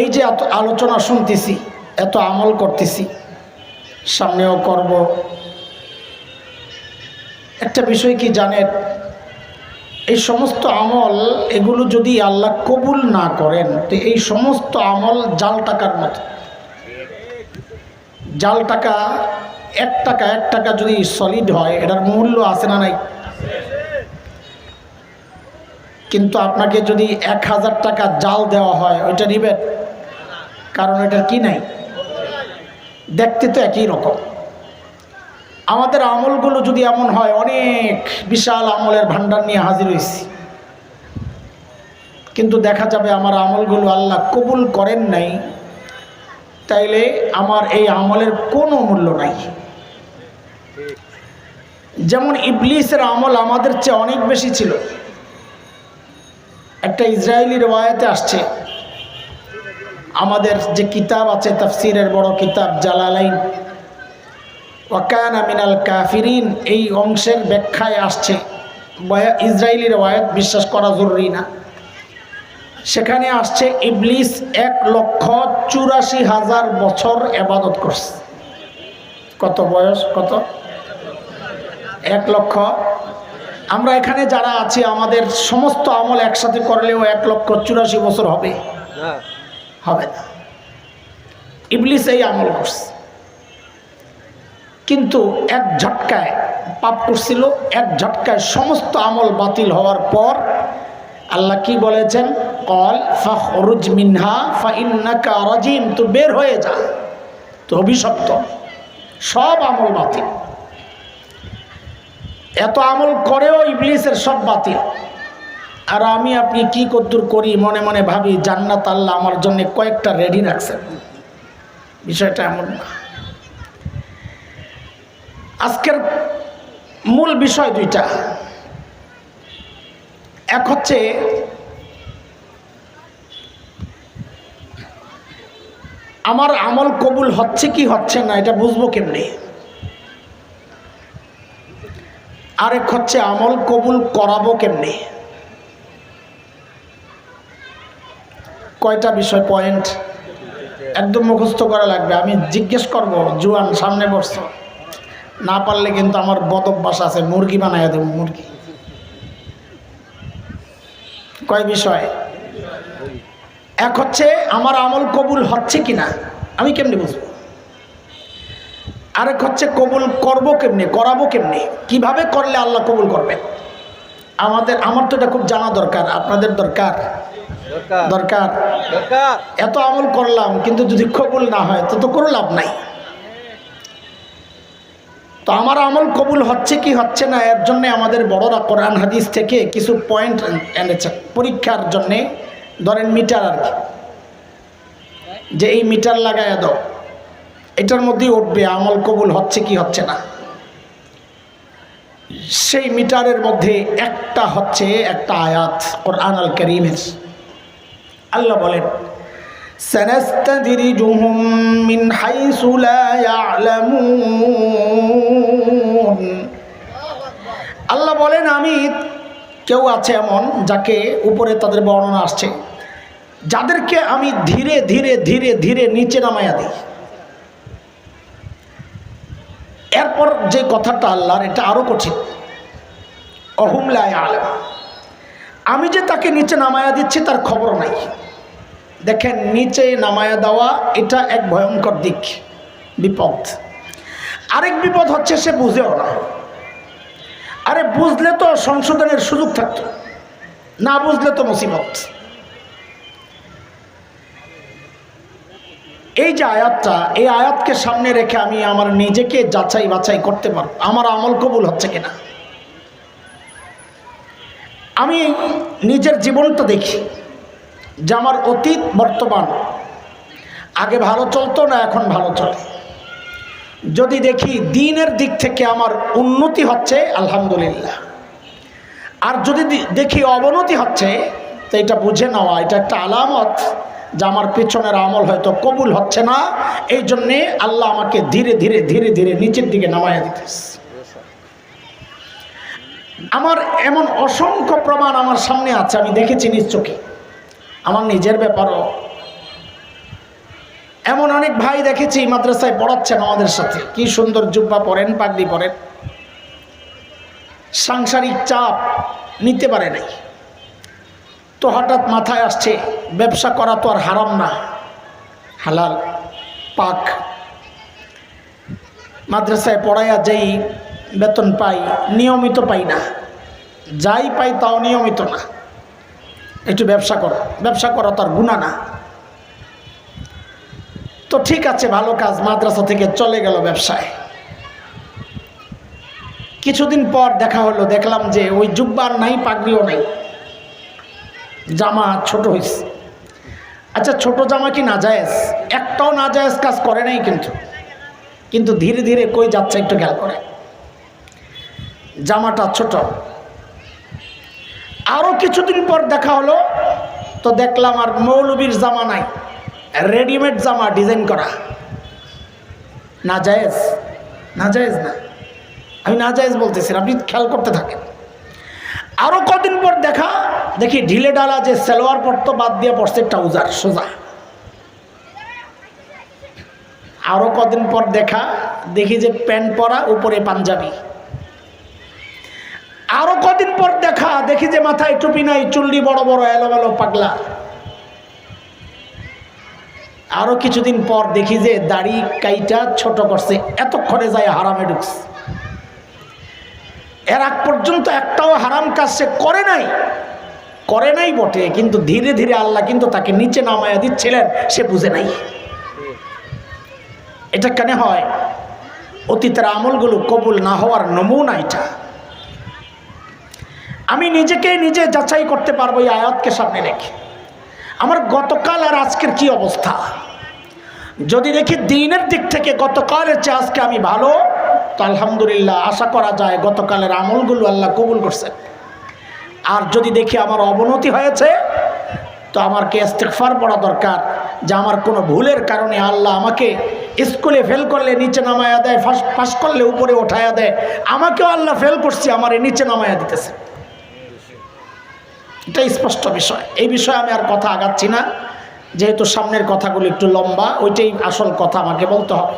এই যে এত আলোচনা শুনতেছি, এত আমল করতেছি, সামনেও করব। একটা বিষয় কি জানেন? এই সমস্ত আমল, এগুলো যদি আল্লাহ কবুল না করেন, তো এই সমস্ত আমল জাল টাকার মতো। জাল টাকা, এক টাকা এক টাকা যদি সলিড হয়, এটার মূল্য আছে না নাই? কিন্তু আপনাকে যদি এক হাজার টাকা জাল দেওয়া হয়, ওইটা নিবেন? কারণ এটার কি নাই? দেখতে তো একই রকম। আমাদের আমলগুলো যদি এমন হয়, অনেক বিশাল আমলের ভান্ডার নিয়ে হাজির হয়েছি। কিন্তু দেখা যাবে আমার আমলগুলো আল্লাহ কবুল করেন নাই, তাইলে আমার এই আমলের কোনো মূল্য নাই। যেমন ইবলিসের আমল আমাদের চেয়ে অনেক বেশি ছিল। একটা ইসরায়েলি রেওয়ায়তে আসছে আমাদের যে কিতাব আছে, তাফসিরের বড় কিতাব জালালাইন। ওয়াকানা মিনাল কাফিরিন, এই অংশের ব্যাখ্যায় আসছে। বয়া- ইসরায়েলি রেওয়ায়ত বিশ্বাস করা জরুরি না। সেখানে আসছে, ইবলিস এক লক্ষ চুরাশি হাজার বছর এবাদত করছে। কত বয়স? কত? এক লক্ষ। আমরা এখানে যারা আছি, আমাদের সমস্ত আমল একসাথে করলেও এক লক্ষ চুরাশি বছর হবে। হবে না। ইবলিস এই আমল করছে। কিন্তু এক ঝটকায় পাপ করছিল, এক ঝটকায় সমস্ত আমল বাতিল হওয়ার পর আল্লাহ কি বলেছেন? কল ফরুজ মিনহা, ফাইন্নাকা রাজিম, তো বের হয়ে যা। তো অভিশপ্ত। সব আমল বাতিল। এত আমল করেও ইবলিসের সব বাতিল। আর আমি আপনি কি কদ্দুর করি মনে মনে ভাবি, জান্নাত আল্লাহ আমার জন্য কয়েকটা রেডি রাখছেন বিষয়টা এমন না। আজকের মূল বিষয় দুইটা। এক হচ্ছে, আমার আমল কবুল হচ্ছে কি হচ্ছে না, এটা বুঝব কেমনি? আরেক হচ্ছে, আমল কবুল করাবো কেমনি? কয়টা বিষয় পয়েন্ট একদম মুখস্থ করা লাগবে। আমি জিজ্ঞেস করব, জুয়ান, সামনে বসছো। না পারলে কিন্তু আমার বদ অভ্যাস আছে, মুরগি বানাইয়া দেবো, মুরগি। কয় বিষয়? এক হচ্ছে, আমার আমল কবুল হচ্ছে কি না আমি কেমনি বুঝব? আরেক হচ্ছে, কবুল করব কেমনি, করাবো কেমনি? কীভাবে করলে আল্লাহ কবুল করবেন? আমাদের, আমার তো এটা খুব জানা দরকার, আপনাদের দরকার। দরকার। এত আমল করলাম কিন্তু যদি কবুল না হয় তো তো কোনো লাভ নাই। তো আমার আমল কবুল হচ্ছে কি হচ্ছে না এর জন্য আমাদের বড়রা কোরআন হাদিস থেকে কিছু পয়েন্ট এনেছে। পরীক্ষার জন্যে ধরেন মিটার আর কি। যে এই মিটার লাগাইয়া দাও এটার মধ্যেই উঠবে আমল কবুল হচ্ছে কি হচ্ছে না। সেই মিটারের মধ্যে একটা হচ্ছে একটা আয়াত কোরআন আল করিমের আল্লাহ বলেন سنستدرجهم من حيث لا يعلمون আল্লাহ বলেন আমি কেউ আছে এমন যাকে উপরে তাদের বর্ণনা আসছে যাদেরকে আমি ধীরে ধীরে ধীরে ধীরে নিচে নামাইয়া দিই এরপর যে কথাটা আল্লাহর এটা আরও কঠিন অহুমলায় আলম আমি যে তাকে নিচে নামায়া দিচ্ছি, তার খবর নাই। দেখেন, নিচে নামায়া দেওয়া, এটা এক ভয়ঙ্কর দিক, বিপদ। আরেক বিপদ হচ্ছে, সে বুঝেও না। আরে, বুঝলে তো সংশোধনের সুযোগ থাকতো, না বুঝলে তো মুসিবত। এই যে আয়াতটা, এই আয়াতকে সামনে রেখে আমি আমার নিজেকে যাচাই বাছাই করতে পারব, আমার আমল কবুল হচ্ছে কিনা? আমি নিজের জীবনটা দেখি যে আমার অতীত বর্তমান। আগে ভালো চলতো না, এখন ভালো চলে। যদি দেখি দিনের দিক থেকে আমার উন্নতি হচ্ছে, আলহামদুলিল্লাহ। আর যদি দেখি অবনতি হচ্ছে, তো এটা বুঝে নেওয়া, এটা একটা আলামত যে আমার পেছনের আমল হয়তো কবুল হচ্ছে না। এই জন্যে আল্লাহ আমাকে ধীরে ধীরে ধীরে ধীরে নিচের দিকে নামাইয়া দিতেছে। আমার এমন অসংখ্য প্রমাণ আমার সামনে আছে, আমি দেখেছি নিজ চোখে। আমার নিজের ব্যাপারও। এমন অনেক ভাই দেখেছি মাদ্রাসায় পড়াচ্ছেন আমাদের সাথে। কি সুন্দর জুব্বা পরেন, পাগড়ি পরেন। সাংসারিক চাপ নিতে পারে নাই। তো হঠাৎ মাথায় আসছে, ব্যবসা করা তো আর হারাম না। হালাল, পাক। মাদ্রাসায় পড়াইয়া যেই বেতন পাই, নিয়মিত পাই না। যাই পাই তাও নিয়মিত না। একটু ব্যবসা করো, ব্যবসা করা তো আর গুণা না। তো ঠিক আছে, ভালো কাজ, মাদ্রাসা থেকে চলে গেল ব্যবসায়। কিছুদিন পর দেখা হলো, দেখলাম যে ওই জুব্বার নাই, পাগড়িও নাই। জামা ছোট হয়েছে আচ্ছা ছোট জামা কি না জায়েজ একটাও না জায়েজ কাজ করে নাই কিন্তু। কিন্তু ধীরে ধীরে কই যাচ্ছে একটু খেয়াল করে। জামাটা ছোট। আরও কিছুদিন পর দেখা হলো, তো দেখলাম আর মৌলবীর জামা নাই, রেডিমেড জামা ডিজাইন করা। না জায়েজ না। জায়েজ না আমি না জায়েজ বলতেছি, আপনি খেয়াল করতে থাকেন। আরও কদিন পর দেখা, দেখি ঢিলে ডালা যে সালোয়ার পরতো, বাদ দিয়ে পড়ছে ট্রাউজার সোজা। আরও কদিন পর দেখা, দেখি যে প্যান্ট পরা, উপরে পাঞ্জাবি আরও কদিন পর দেখা যে মাথায় টুপি নাই, চুল্লি বড় বড়, এলোমেলো পাগলা। আরও কিছুদিন পর দেখি যে দাড়ি কাইটা ছোট করছে, এতক্ষণে যায় হারামে ঢুকছে। এর আগ পর্যন্ত একটাও হারাম কাজ সে করে নাই। করে নাই বটে, কিন্তু ধীরে ধীরে আল্লাহ কিন্তু তাকে নিচে নামায়া দিচ্ছিলেন, সে বুঝে নাই। এটা কেন হয়? অতীতের আমলগুলো কবুল না হওয়ার নমুনা এটা। আমি নিজেকে নিজে যাচাই করতে পারব এই আয়াতকে সামনে রেখে। আমার গতকাল আর আজকের কি অবস্থা? যদি দেখি দিনের দিক থেকে গতকালের চেয়ে আজকে আমি ভালো, তো আলহামদুলিল্লাহ আশা করা যায় গতকালের আমলগুলো আল্লাহ কবুল করছেন। আর যদি দেখি আমার অবনতি হয়েছে, তো আমাকে ইস্তেকফার পড়া দরকার, যে আমার কোনো ভুলের কারণে আল্লাহ আমাকে স্কুলে ফেল করলে, নিচে নামায়া দেয় ফার্স্ট পাস করলে, উপরে ওঠায়া দেয়। আমাকেও আল্লাহ ফেল করছি, আমার এই নিচে নামায়া দিতেছে। এটা স্পষ্ট বিষয়। এই বিষয়ে আমি আর কথা আগাচ্ছি না। যেহেতু সামনের কথাগুলো একটু লম্বা, ওইটাই আসল কথা আমাকে বলতে হবে।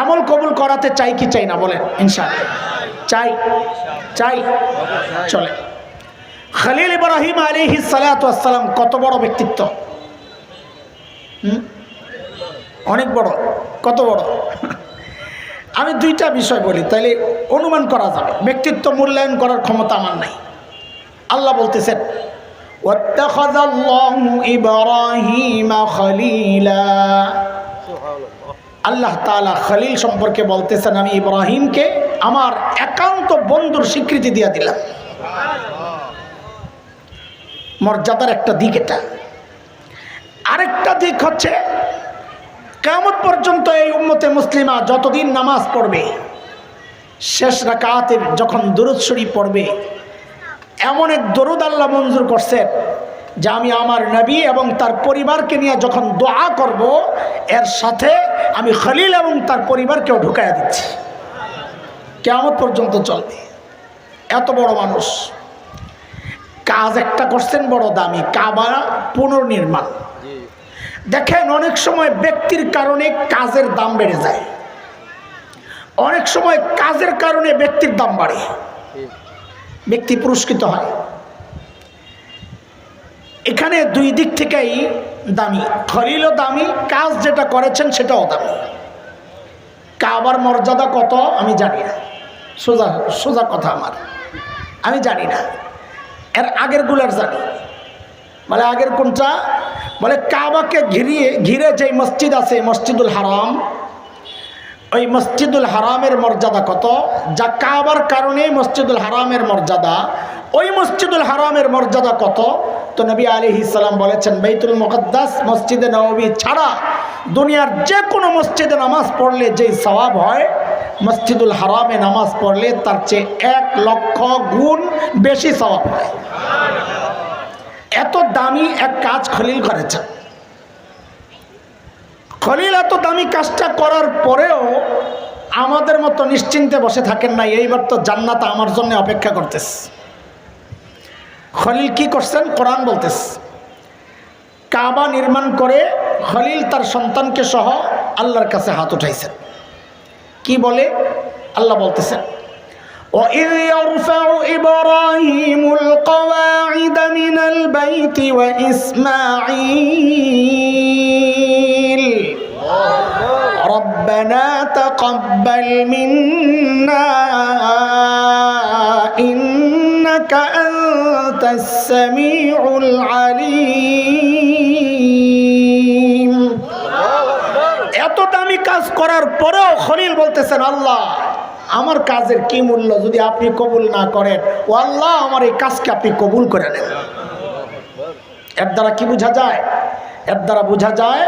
আমল কবুল করাতে চাই কি চাই না বলেন, ইনশাআল্লাহ। চাই চাই, চলে। খালিল ইব্রাহিম আলী সালাতাম কত বড় ব্যক্তিত্ব? অনেক বড়, কত বড়? আমি দুইটা বিষয় বলি, তাইলে অনুমান করা যাবে। ব্যক্তিত্ব মূল্যায়ন করার ক্ষমতা আমার নাই। আল্লাহ বলতেছেন واتخذ الله إبراهيم خليلا আল্লাহ তাআলা খলিল সম্পর্কে বলতেছেন আমি ইব্রাহিমকে আমার একান্ত বন্ধুর স্বীকৃতি দিয়া দিলাম মর্যাদার একটা দিক এটা আরেকটা দিক হচ্ছে কেমন পর্যন্ত এই উম্মতে মুসলিমা যতদিন নামাজ পড়বে শেষ রাকাতে যখন দুরুদ শরীফ পড়বে এমন এক দরুদ আল্লাহ মঞ্জুর করছেন যে আমি আমার নবী এবং তার পরিবারকে নিয়ে যখন দোয়া করব, এর সাথে আমি খলিল এবং তার পরিবারকেও ঢুকাইয়া দিচ্ছি। কেমন পর্যন্ত চলবে। এত বড় মানুষ। কাজ একটা করছেন বড় দামি, কাবা পুনর্নির্মাণ। দেখেন, অনেক সময় ব্যক্তির কারণে কাজের দাম বেড়ে যায়। অনেক সময় কাজের কারণে ব্যক্তির দাম বাড়ে। ব্যক্তি পুরস্কৃত হয়। এখানে দুই দিক থেকেই দামি। খলিলও দামি, কাজ যেটা করেছেন সেটাও দামি। কাবার মর্যাদা কত আমি জানি না। সোজা সোজা কথা আমার। আমি জানি না। এর আগেরগুলার জানি। বলে আগের কোনটা? বলে কাবাকে ঘিরিয়ে, ঘিরে যে মসজিদ আছে, মসজিদুল হারাম ওই মসজিদুল হারামের মর্যাদা কত? যা কাবার কারণে মসজিদুল হারামের মর্যাদা। ওই মসজিদুল হারামের মর্যাদা কত? তো নবী আলী ইসলাম বলেছেন বেতুল মুকদ্দাস, মসজিদে নবী ছাড়া দুনিয়ার যে কোনো মসজিদে নামাজ পড়লে যেই সওয়াব হয়, মসজিদুল হারামে নামাজ পড়লে তার চেয়ে এক লক্ষ গুণ বেশি সওয়াব হয়। এত দামি এক কাজ খলিল করেছেন খলিল এত দামি কাজটা করার পরেও আমাদের মতো নিশ্চিন্তে বসে থাকেন না এইবার তো জান্নাত আমার জন্য অপেক্ষা করতেস খলিল কি করছেন কোরআন বলতেস কাবা নির্মাণ করে খলিল তার সন্তানকে সহ আল্লাহর কাছে হাত উঠাইছেন কি বলে আল্লাহ বলতেছেন وإذ يرفع إبراهيم القواعد من البيت وإسماعيل ربنا تقبل منا إنك أنت السميع العليم এত দামি কাজ করার পরেও খলিল বলতেছেন আল্লাহ আমার কাজের কি মূল্য যদি আপনি কবুল না করেন ও আল্লাহ আমার এই কাজকে আপনি কবুল করে নেন এর দ্বারা কি বোঝা যায় এর দ্বারা বোঝা যায়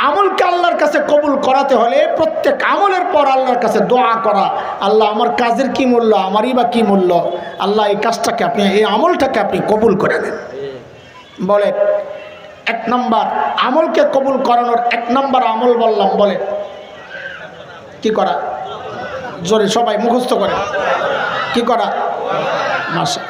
আমলকে আল্লাহর কাছে কবুল করাতে হলে প্রত্যেক আমলের পর আল্লাহর কাছে দোয়া করা, আল্লাহ আমার কাজের কি মূল্য, আমারই বা কি মূল্য, আল্লাহ এই কাজটাকে আপনি, এই আমলটাকে আপনি কবুল করে নেন। বলে, এক নম্বর, আমলকে কবুল করানোর এক নম্বর আমল বললাম, বলে, কি করা? জোরে সবাই মুখস্থ করে। কি করা? মাসা